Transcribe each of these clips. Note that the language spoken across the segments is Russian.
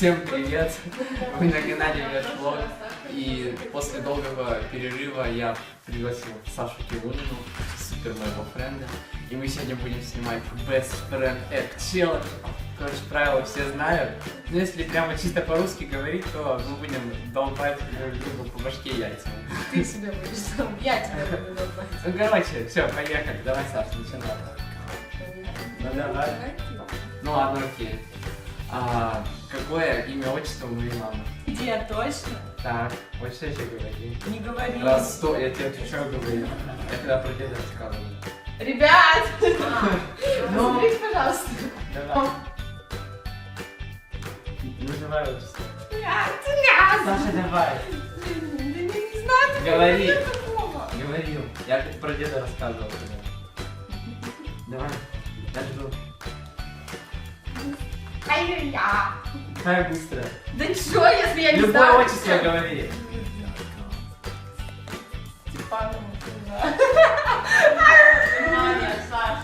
Всем привет! Вы на канале Ветлог. И после долгого перерыва я пригласил Сашу Килунину, супер моего френда. И мы сегодня будем снимать Best Friend Act Challenge. Короче, правила все знают. Но если прямо чисто по-русски говорить, то мы будем долбать друг друга по башке яйцами. Ты себя будешь сам, я тебя буду долбать. Ну, короче, все, поехали. Давай, Саш, начинай. Ну, давай. Ну ладно, окей. А, какое имя, отчество у моей мамы? Где точно? Так, что я тебе говорю. Не говори. Раз сто, я тебе отвечаю, говорю. Я когда про деда рассказывал. Ребят! Ну. Смотрите, пожалуйста. Давай. Называй отчество. Саша, давай. Да не, не знаю, Говори. Говорил. Я про деда рассказывал. Давай. Я жду. Ай-я-я. Давай быстро. Да чё, если я не Любое знаю? отчество говори. Степанова, да. Внимание, Саш.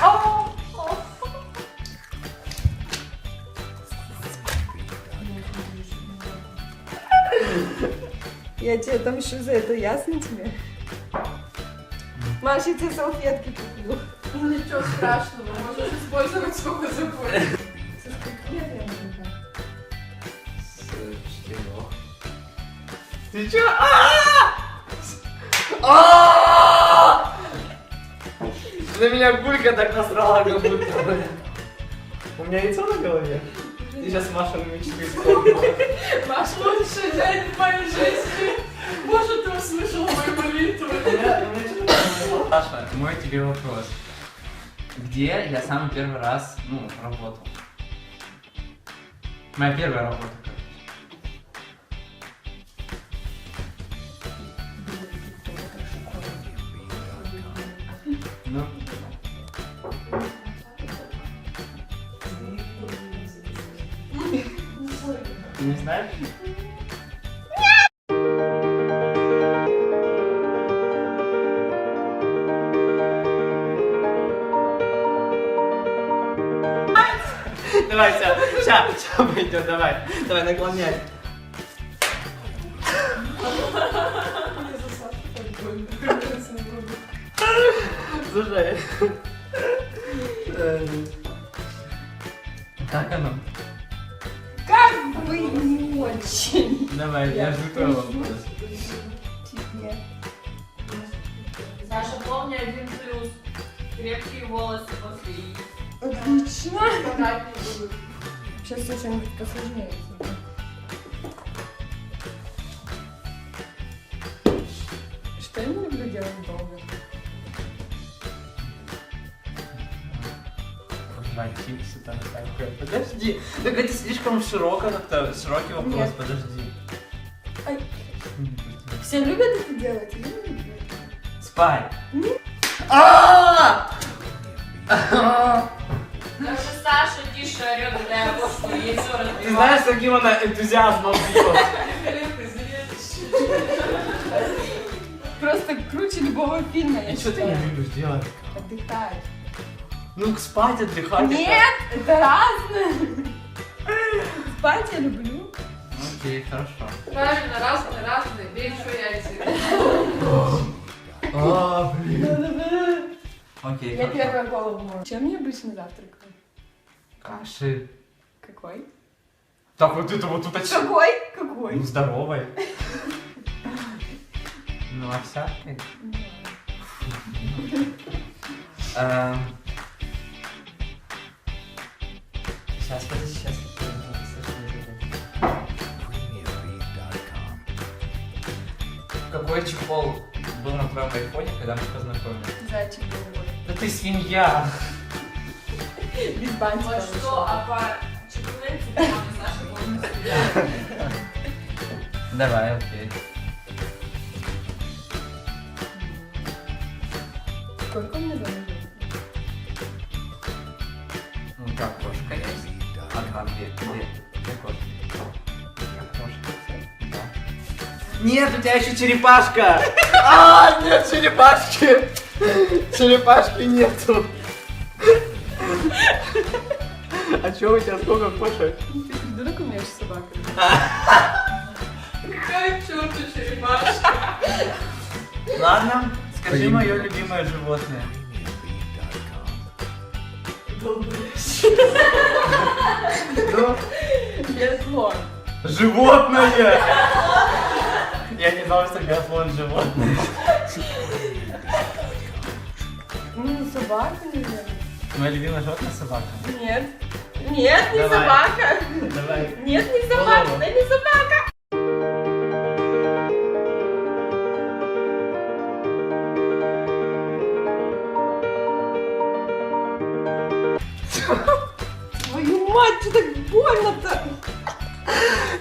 О, о. Я тебе там еще за это ясно тебе? Маша, я тебе салфетки куплю. Ну ничего страшного, можешь использовать сколько захочешь. Я могу так? С четырех. Ты чё? А! На меня гулька так насрала, как будто бы. У меня яйцо на голове? Ты сейчас Маша на мечту исполнила. Маш, лучший день в моей жизни. Боже, ты услышал мою молитву. Саша, мой тебе вопрос. Где я самый первый раз, ну, работал? Моя первая работа, короче. Ну, не знаешь? Давай, сейчас, сейчас, сейчас пойдет, давай. Давай, наклоняй. Слушай. Как оно? Как бы не очень. Давай, я жду твоего вопроса. Саша, помни один плюс. Крепкие волосы после яиц. Отлично. Сейчас все что-нибудь посложнее. Что я не люблю делать долго? Там такое. Подожди, так это слишком широко как-то, широкий вопрос, Нет. подожди. Ай. Все любят это делать? Я не люблю. Спай. А! Даже Саша тише орет, когда я кошку яйцо Ты разбиваю. знаешь, с каким она энтузиазмом бьет? Просто круче любого фильма, я И что ты не считаю. любишь делать? Отдыхать. Ну, спать, отдыхать. Нет, это разное. Спать я люблю. Окей, хорошо. Правильно, разные, разные. Бей еще яйца. А, блин. Окей, Я хорошо. первая голову мою. Чем я обычно завтракаю? Каши. Какой? Так, вот это вот уточни. Какой? Какой? Ну, здоровой. Ну, а всякой. Эм. Сейчас, подожди, сейчас. Какой чехол был на твоем айфоне, когда мы познакомились? Зайчик голубой. Ты свинья! Без бантика. Вот что, а по чекунете мама Саша помнит. Давай, окей. Сколько у меня дома живет? Ну как, кошка есть? Две, две, две кошки. Кошка, да. Нет, у тебя еще черепашка! А, нет черепашки! Черепашки нету! А чё у тебя сколько кошек? Ты придурок умеешь с собаками. Какая к черту черепашка. Ладно, скажи мое любимое животное. Ну, Биатлон. животное! Я не знал, что биатлон животное. Ну, собака, наверное. Мое любимое животное собака. Нет. Нет, не Давай. собака. Давай. Нет, не собака. Голову. Да не собака. Твою мать, что так больно-то?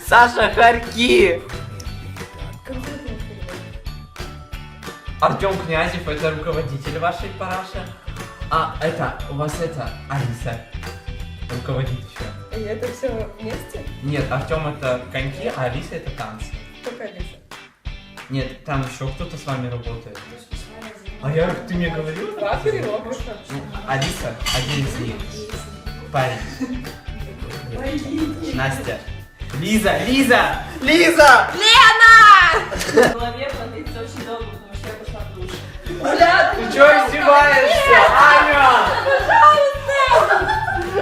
Саша Харьки! Артем Князев, это руководитель вашей параши. А, это, у вас это, Алиса. Руководит еще. И это все вместе? Нет, Артем это коньки, а Алиса это танцы. Только Алиса. Нет, там еще кто-то с вами работает. А я, ты мне говорил? Папа Роберта. Ну, Алиса, один из них. Парень. Настя. Лиза, Лиза! Лиза! В голове очень долго, Бля, Ты что издеваешься, Аня?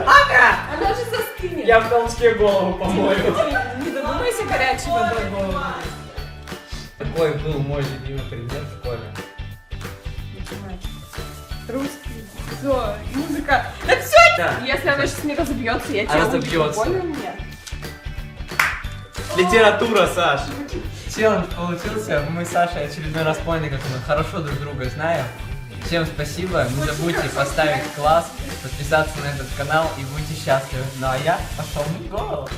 Аня! она же застынет. Я в толчке голову помою. Не задумайся горячей водой голову. Такой был мой любимый предмет в школе. Русский. Все, музыка. Так все, Да. если она сейчас не разобьется, я тебя убью. разобьется. Больно мне? Литература, Саш. Челлендж получился. Мы с Сашей очередной раз поняли, как мы хорошо друг друга знаем. Всем спасибо. Не забудьте поставить класс, подписаться на этот канал и будьте счастливы. Ну а я пошел мыть голову.